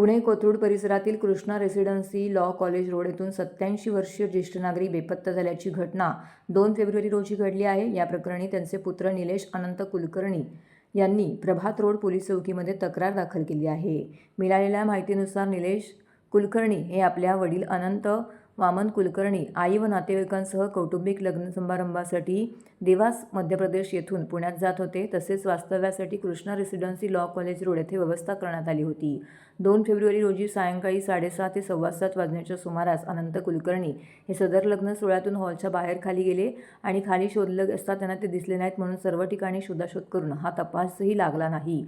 पुणे कोथरूड परिसरातील Krishna residency law college road येथून सत्याऐंशी वर्षीय ज्येष्ठ नागरिक बेपत्ता झाल्याची घटना दोन फेब्रुवारी रोजी घडली आहे. या प्रकरणी त्यांचे पुत्र निलेश अनंत कुलकर्णी यांनी प्रभात रोड पोलीस चौकीमध्ये तक्रार दाखल केली आहे. मिळालेल्या माहितीनुसार निलेश कुलकर्णी हे आपल्या वडील अनंत वामन कुलकर्णी आई व नातेवाईकांसह कौटुंबिक लग्न समारंभासाठी देवास मध्य प्रदेश येथून पुण्यात जात होते. तसेच वास्तव्यासाठी Krishna residency law college road येथे व्यवस्था करण्यात आली होती. दोन फेब्रुवारी रोजी सायंकाळी साडेसहा ते सव्वा सात वाजण्याच्या सुमारास अनंत कुलकर्णी हे सदर लग्न सोहळ्यातून हॉलच्या बाहेर खाली गेले आणि खाली शोधलं असता त्यांना ते दिसले नाहीत म्हणून सर्व ठिकाणी शोधाशोध करून हा तपासही लागला नाही.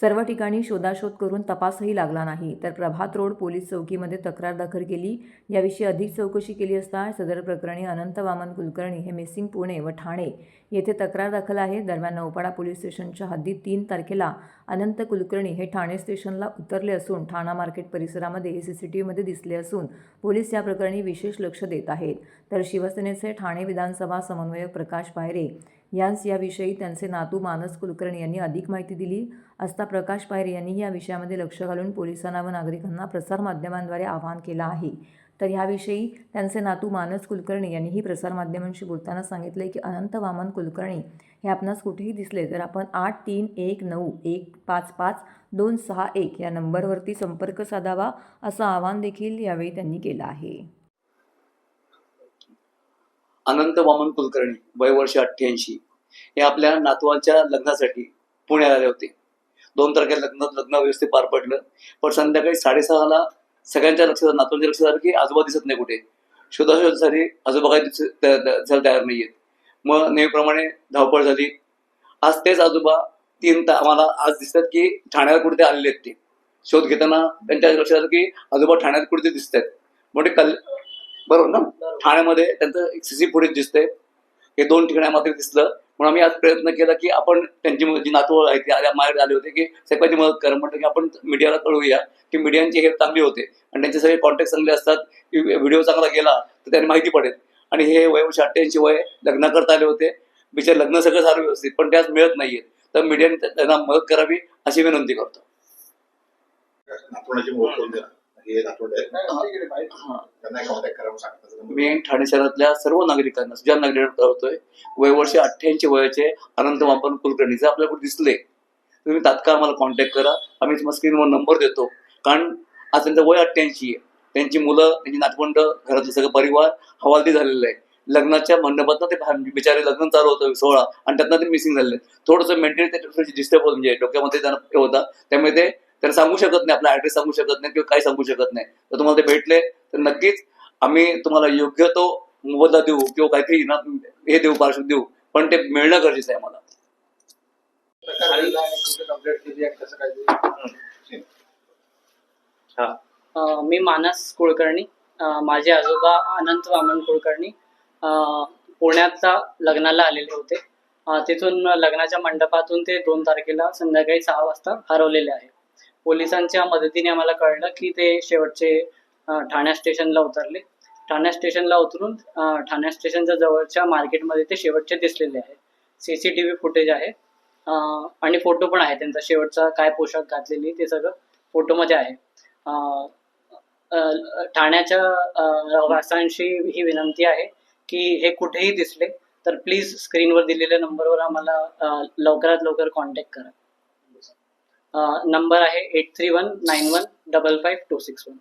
सर्व ठिकाणी शोधाशोध करून तपासही लागला नाही. तर प्रभात रोड पोलीस चौकीमध्ये तक्रार दाखल केली. याविषयी अधिक चौकशी केली असता सदर प्रकरणी अनंत वामन कुलकर्णी हे मिसिंग पुणे व ठाणे येथे तक्रार दाखल आहे. दरम्यान नौपाडा पोलीस स्टेशनच्या हद्दीत तीन तारखेला अनंत कुलकर्णी हे ठाणे स्टेशनला उतरले असून ठाणा मार्केट परिसरामध्ये हे सी सी टी व्हीमध्ये दिसले असून पोलीस या प्रकरणी विशेष लक्ष देत आहेत. तर शिवसेनेचे ठाणे विधानसभा समन्वयक प्रकाश पायरे यांस याविषयी त्यांचे नातू मानस कुलकर्णी यांनी अधिक माहिती दिली. असता प्रकाश पायरे यांनी या विषयामध्ये लक्ष घालून पोलिसांना व नागरिकांना प्रसारमाध्यमांद्वारे आवाहन केलं आहे. तर ह्याविषयी त्यांचे नातू मानस कुलकर्णी यांनीही प्रसारमाध्यमांशी बोलताना सांगितले की अनंत वामन कुलकर्णी हे आपणास कुठेही दिसले तर आपण आठ तीन एक नऊ एक पाच पाच दोन सहा एक या नंबरवरती संपर्क साधावा असं आवाहन देखील यावेळी त्यांनी केलं आहे. अनंत वामन कुलकर्णी वय वर्ष अठ्ठ्याऐंशी. हे आपल्या नातवांच्या लग्नासाठी पुण्यात आले होते. दोन तारखेला लग्न लग्न व्यवस्थित पार पडलं. पण संध्याकाळी साडेसहाला सगळ्यांच्या लक्षात नातवांच्या लक्षात आलं की आजोबा दिसत नाही कुठे. शोधाशोधासाठी आजोबा काही दिसत तयार नाही आहेत तयार नाहीयेत मग नेहमीप्रमाणे धावपळ झाली. आज तेच आजोबा तीन ता आम्हाला आज दिसतात की ठाण्याला कुठे आलेले आहेत ते. शोध घेताना त्यांच्या लक्षात आलं की आजोबा ठाण्यात कुठे दिसत आहेत. म्हणजे कल बरोबर ना? ठाण्यामध्ये त्यांचं एक सीसी फुटेज दिसतंय. हे दोन ठिकाणी मात्र दिसलं. म्हणून आम्ही आज प्रयत्न केला की आपण त्यांची जी नातू आहेत ते आल्या माझ्याकडे आले होते की साहेबांची मदत करा. म्हटलं की आपण मीडियाला कळवूया की मीडियांची हे चांगली होते. आणि त्यांचे सगळे कॉन्टॅक्ट चांगले असतात. की व्हिडिओ चांगला गेला तर त्यांनी माहिती पडेल. आणि हे वय वर्ष अठ्ठ्याऐंशी वय लग्न करता आले होते. बिचार लग्न सगळं झालं व्यवस्थित पण त्यात मिळत नाहीये. तर मीडियाने त्यांना मदत करावी अशी विनंती करतो. मी ठाणे शहरातल्या सर्व नागरिकांना ज्या नागरिकांना होतोय वय वर्ष अठ्ठ्याऐंशी वयाचे अनंत वापन कुलकर्णी जर दिसले तुम्ही तात्काळ मला कॉन्टॅक्ट करा. आम्ही तुम्हाला स्क्रीनवर नंबर देतो. कारण आज त्यांचं वय अठ्ठ्याऐंशी आहे. त्यांची मुलं त्यांची नातवंड घरातलं सगळं परिवार हवालदी झालेलं आहे लग्नाच्या मंडपात ते बिचारे लग्न चालू होतं सोहळा आणि त्यातनं ते मिसिंग झालेले थोडंसं मेंटेन त्याच्या डिस्टर्ब होत म्हणजे डोक्यामध्ये त्यांना हे होता. त्यामुळे ते त्यांना सांगू शकत नाही आपला ऍड्रेस सांगू शकत नाही किंवा काही सांगू शकत नाही. तर तुम्हाला ते भेटले तर नक्कीच आम्ही तुम्हाला योग्य तो मोबदला देऊ किंवा काहीतरी ना हे देऊ पार्श्व देऊ पण ते मिळणं गरजेचं आहे मला कंप्लेंट केली आहे कसं काय अ, मी मानस कुलकर्णी माझे आजोबा अनंत वामन कुलकर्णी अ, पुण्यातला लग्नाला आलेले होते. तिथून लग्नाच्या मंडपातून ते दोन तारखेला संध्याकाळी सहा वाजता हरवलेले आहे. पोलिसांच्या मदतीने आम्हाला कळलं की ते शेवटचे ठाण्या स्टेशनला उतरले. ठाण्या स्टेशनला उतरून ठाण्या स्टेशनच्या जवळच्या मार्केटमध्ये ते शेवटचे दिसलेले आहे C C T V footage आहे. आणि फोटो पण आहे त्यांचा. शेवटचा काय पोशाख घातलेली ते सगळं फोटोमध्ये आहे. ठाण्याच्या अ, रहिवाशांशी ही विनंती आहे की हे कुठेही दिसले तर प्लीज स्क्रीनवर दिलेल्या नंबरवर आम्हाला लवकरात लवकर कॉन्टॅक्ट करा. नंबर आहे eight three one nine one double five two six one